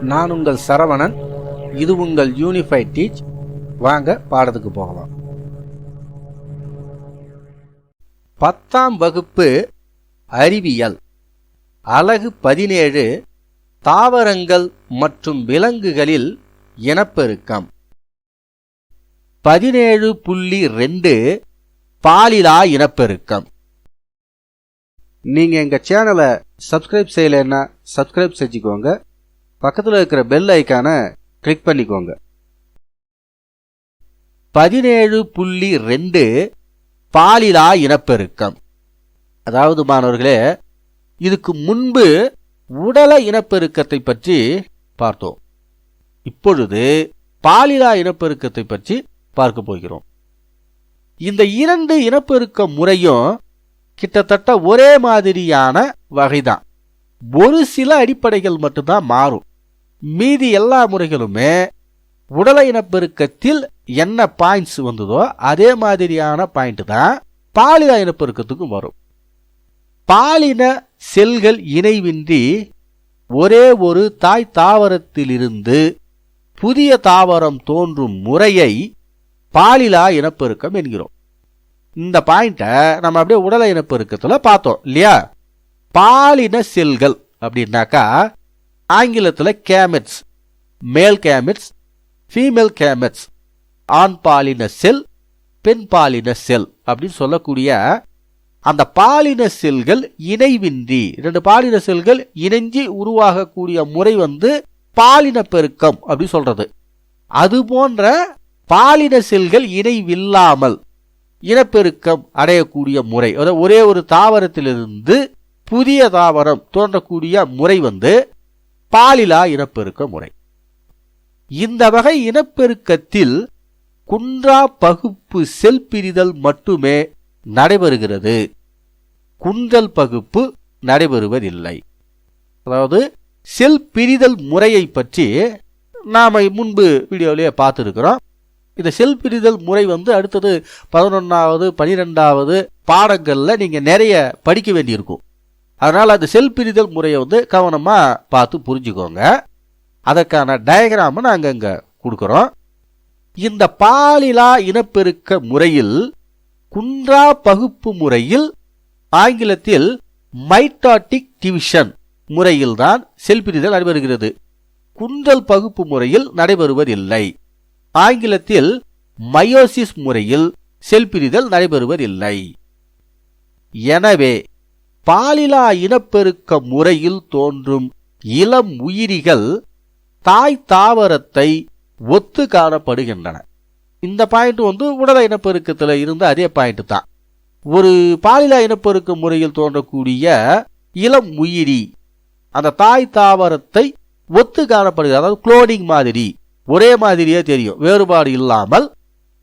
நான் உங்கள் சரவணன். இது உங்கள் யூனிஃபைட் டீச் வாங்க பாடத்துக்கு போகலாம். பத்தாம் வகுப்பு அறிவியல். அலகு பதினேழு தாவரங்கள் மற்றும் விலங்குகளில் இனப்பெருக்கம். பதினேழு புள்ளி ரெண்டு பாலிலா இனப்பெருக்கம். நீங்க எங்க சேனலை சப்ஸ்கிரைப் செய்யலைன்னா சப்ஸ்கிரைப் செஞ்சுக்கோங்க. பக்கத்தில் இருக்கிற பெல் ஐக்கானை கிளிக் பண்ணிக்கோங்க. பதினேழு புள்ளி ரெண்டு பாலிலா இனப்பெருக்கம். அதாவது மாணவர்களே இதுக்கு முன்பு உடல இனப்பெருக்கத்தை பற்றி பார்த்தோம். இப்பொழுது பாலிலா இனப்பெருக்கத்தை பற்றி பார்க்க போகிறோம். இந்த இரண்டு இனப்பெருக்க முறையும் கிட்டத்தட்ட ஒரே மாதிரியான வகைதான். ஒரு சில அடிப்படைகள் மட்டும்தான் மாறும். மீதி எல்லா முறைகளுமே உடல இனப்பெருக்கத்தில் என்ன பாயிண்ட்ஸ் வந்ததோ அதே மாதிரியான பாயிண்ட் தான் பாலின இனப்பெருக்கத்துக்கும் வரும். பாலின செல்கள் இணைவின்றி ஒரே ஒரு தாய் தாவரத்திலிருந்து புதிய தாவரம் தோன்றும் முறையை பாலிலா இனப்பெருக்கம் என்கிறோம். இந்த பாயிண்ட்டை நம்ம அப்படியே உடல இனப்பெருக்கத்தில் பார்த்தோம் இல்லையா? பாலின செல்கள் அப்படின்னாக்கா ஆங்கிலத்தில் கேமெட்ஸ். மேல் கேமெட்ஸ் ஃபீமேல் கேமெட்ஸ் ஆண் பாலின செல் பெண் பாலின செல் அப்படின்னு சொல்லக்கூடிய அந்த பாலின செல்கள் இணைவின்றி ரெண்டு பாலின செல்கள் இணைஞ்சி உருவாகக்கூடிய முறை வந்து பாலின பெருக்கம் அப்படின்னு சொல்றது. அது போன்ற பாலின செல்கள் இணைவில்லாமல் இனப்பெருக்கம் அடையக்கூடிய முறை. அதாவது ஒரே ஒரு தாவரத்திலிருந்து புதிய தாவரம் தோன்றக்கூடிய முறை வந்து பாலிலா இனப்பெருக்க முறை. இந்த வகை இனப்பெருக்கத்தில் குன்றா பகுப்பு செல் பிரிதல் மட்டுமே நடைபெறுகிறது. குன்றல் பகுப்பு நடைபெறுவதில்லை. அதாவது செல் பிரிதல் முறையை பற்றி நாம் முன்பு வீடியோவிலேயே பார்த்துருக்கிறோம். இந்த செல் பிரிதல் முறை வந்து அடுத்தது பதினொன்றாவது பனிரெண்டாவது பாடங்களில் நீங்கள் நிறைய படிக்க வேண்டியிருக்கும். அதனால் அந்த செல் பிரிதல் முறையை வந்து கவனமாக பார்த்து புரிஞ்சுக்கோங்க. அதற்கான டயக்ராமை நாங்கள் இங்கே கொடுக்குறோம். இந்த பாலிலா இனப்பெருக்க முறையில் குன்றா பகுப்பு முறையில் ஆங்கிலத்தில் மைட்டாட்டிக் டிவிஷன் முறையில்தான் செல்பிரிதல் நடைபெறுகிறது. குன்றல் பகுப்பு முறையில் நடைபெறுவதில்லை. ஆங்கிலத்தில் மயோசிஸ் முறையில் செல் பிரிதல் நடைபெறுவதில்லை. எனவே பாலிலா இனப்பெருக்க முறையில் தோன்றும் இளம் உயிரிகள் தாய் தாவரத்தை ஒத்து காணப்படுகின்றன. இந்த பாயிண்ட் வந்து உடல இனப்பெருக்கத்தில் இருந்த அதே பாயிண்ட் தான். ஒரு பாலிலா இனப்பெருக்க முறையில் தோன்றக்கூடிய இளம் உயிரி அந்த தாய் தாவரத்தை ஒத்து காணப்படுகிறது. அதாவது குளோனிங் மாதிரி. ஒரே மாதிரியே தெரியும். வேறுபாடு இல்லாமல்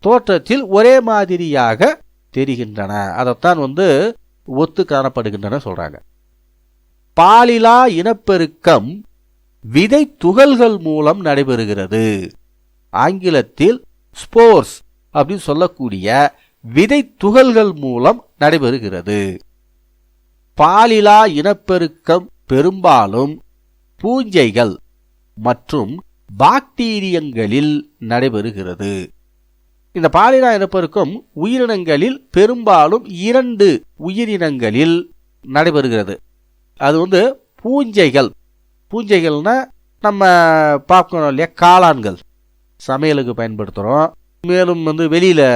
தோற்றத்தில் ஒரே மாதிரியாக தெரிகின்றன. அதைத்தான் வந்து ஒத்து காணப்படுகின்றன சொல்றாங்க. பாலிலா இனப்பெருக்கம் விதை துகள்கள் மூலம் நடைபெறுகிறது. ஆங்கிலத்தில் ஸ்போர்ஸ் அப்படின்னு சொல்லக்கூடிய விதை துகள்கள் மூலம் நடைபெறுகிறது. பாலிலா இனப்பெருக்கம் பெரும்பாலும் பூஞ்சைகள் மற்றும் பாக்டீரியங்களில் நடைபெறுகிறது. இந்த பாலினா இனப்பெருக்கம் உயிரினங்களில் பெரும்பாலும் இரண்டு உயிரினங்களில் நடைபெறுகிறது. அது வந்து பூஞ்சைகள். பூஞ்சைகள்னா நம்ம பார்க்கணும் இல்லையா காளான்கள். சமையலுக்கு பயன்படுத்துகிறோம் மேலும் வந்து வெளியில்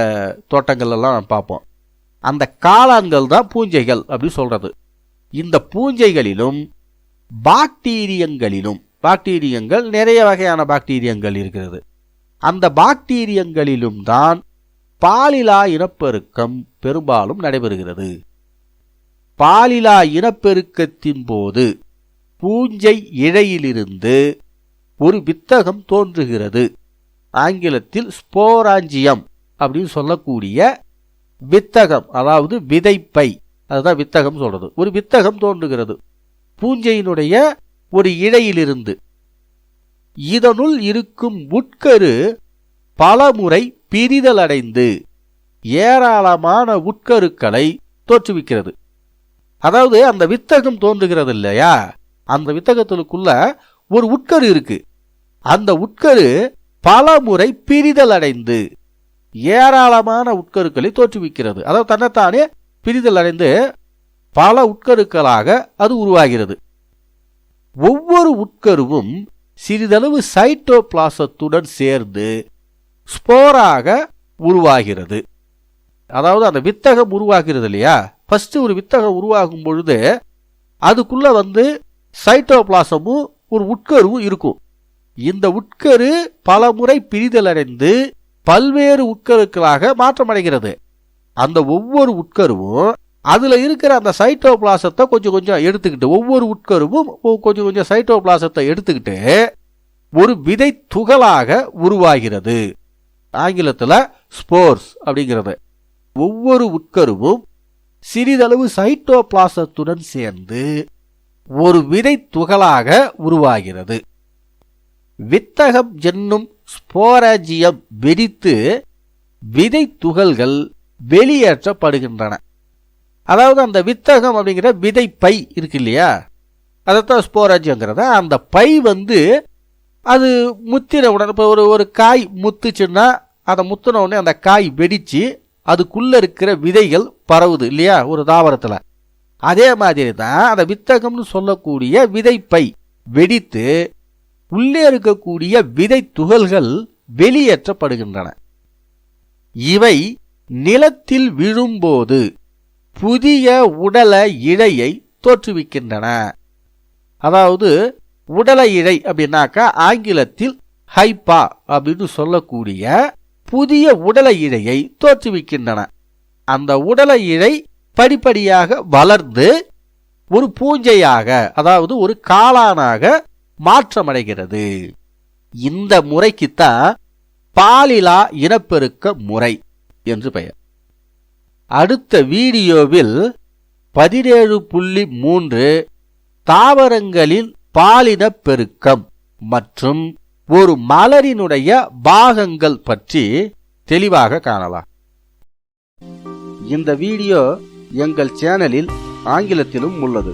தோட்டங்கள்லாம் பார்ப்போம். அந்த காளான்கள் தான் பூஞ்சைகள் அப்படின்னு சொல்கிறது இந்த பூஞ்சைகளிலும் பாக்டீரியங்களிலும் பாக்டீரியங்கள் நிறைய வகையான பாக்டீரியங்கள் இருக்கிறது. அந்த பாக்டீரியங்களிலும் தான் பாலிலா இனப்பெருக்கம் பெரும்பாலும் நடைபெறுகிறது. பாலிலா இனப்பெருக்கத்தின் போது பூஞ்சை இழையிலிருந்து ஒரு வித்தகம் தோன்றுகிறது. ஆங்கிலத்தில் ஸ்போராஞ்சியம் அப்படின்னு சொல்லக்கூடிய வித்தகம் அதாவது விதைப்பை. அதுதான் வித்தகம் சொல்றது. ஒரு வித்தகம் தோன்றுகிறது. பூஞ்சையினுடைய ஒரு இழையிலிருந்து இதனுள் இருக்கும் உட்கரு பலமுறை பிரிதலடைந்து ஏராளமான உட்கருக்களை தோற்றுவிக்கிறது. அதாவது அந்த வித்தகம் தோன்றுகிறது இல்லையா அந்த வித்தகத்திற்குள்ள ஒரு உட்கரு இருக்கு. அந்த உட்கரு பல முறை பிரிதல் அடைந்து ஏராளமான உட்கருக்களை தோற்றுவிக்கிறது. அதாவது தன்னைத்தானே பிரிதல் அடைந்து பல உட்கருக்களாக அது உருவாகிறது. ஒவ்வொரு உட்கருவும் சிறிதளவு சைட்டோபிளாசத்துடன் சேர்ந்து ஸ்போராக உருவாகிறது. அதாவது அந்த வித்தகம் உருவாகிறது இல்லையா? ஃபஸ்ட்டு ஒரு வித்தகம் உருவாகும் பொழுது அதுக்குள்ளே வந்து சைட்டோபிளாசமும் ஒரு உட்கருவும் இருக்கும். இந்த உட்கரு பல முறை பிரிதலடைந்து பல்வேறு உட்கருக்களாக மாற்றமடைகிறது. அந்த ஒவ்வொரு உட்கருவும் அதில் இருக்கிற அந்த சைட்டோபிளாசத்தை கொஞ்சம் கொஞ்சம் எடுத்துக்கிட்டு ஒவ்வொரு உட்கருவும் கொஞ்சம் கொஞ்சம் சைட்டோபிளாசத்தை எடுத்துக்கிட்டு ஒரு விதை துகளாக உருவாகிறது. ஆங்கிலத்தில் ஸ்போர்ஸ் அப்படிங்கிறது. ஒவ்வொரு உட்கருவும் சிறிதளவு சைட்டோபிளாசத்துடன் சேர்ந்து ஒரு விதை துகளாக உருவாகிறது. வித்தகம் என்னும் ஸ்போராஜியம் வெடித்து விதை துகள்கள் வெளியேற்றப்படுகின்றன. அதாவது அந்த வித்தகம் அப்படிங்கிற விதை பை இருக்கு இல்லையா? அதைத்தான் ஸ்போராஜ்யங்கிறத அந்த பை வந்து அது முத்தின உடனே இப்போ ஒரு ஒரு காய் முத்துச்சுன்னா அதை முத்தின உடனே அந்த காய் வெடித்து அதுக்குள்ளே இருக்கிற விதைகள் பரவுது இல்லையா? ஒரு தாவரத்தில். அதே மாதிரி தான் அந்த வித்தகம்னு சொல்லக்கூடிய விதைப்பை வெடித்து உள்ளே இருக்கக்கூடிய விதை துகள்கள் வெளியேற்றப்படுகின்றன. இவை நிலத்தில் விழும்போது புதிய உடல இழையை தோற்றுவிக்கின்றன. அதாவது உடல இழை அப்படின்னாக்கா ஆங்கிலத்தில் ஹைப்பா அப்படின்னு சொல்லக்கூடிய புதிய உடல இழையை தோற்றுவிக்கின்றன. அந்த உடல இழை படிப்படியாக வளர்ந்து ஒரு பூஞ்சையாக அதாவது ஒரு காளானாக மாற்றமடைகிறது. இந்த முறைக்குத்தான் பாலிலா இனப்பெருக்க முறை என்று பெயர். அடுத்த வீடியோவில் பதினேழு புள்ளி மூன்று தாவரங்களின் பாலினப் பெருக்கம் மற்றும் ஒரு மலரினுடைய பாகங்கள் பற்றி தெளிவாக காணலாம். இந்த வீடியோ எங்கள் சேனலில் ஆங்கிலத்திலும் உள்ளது.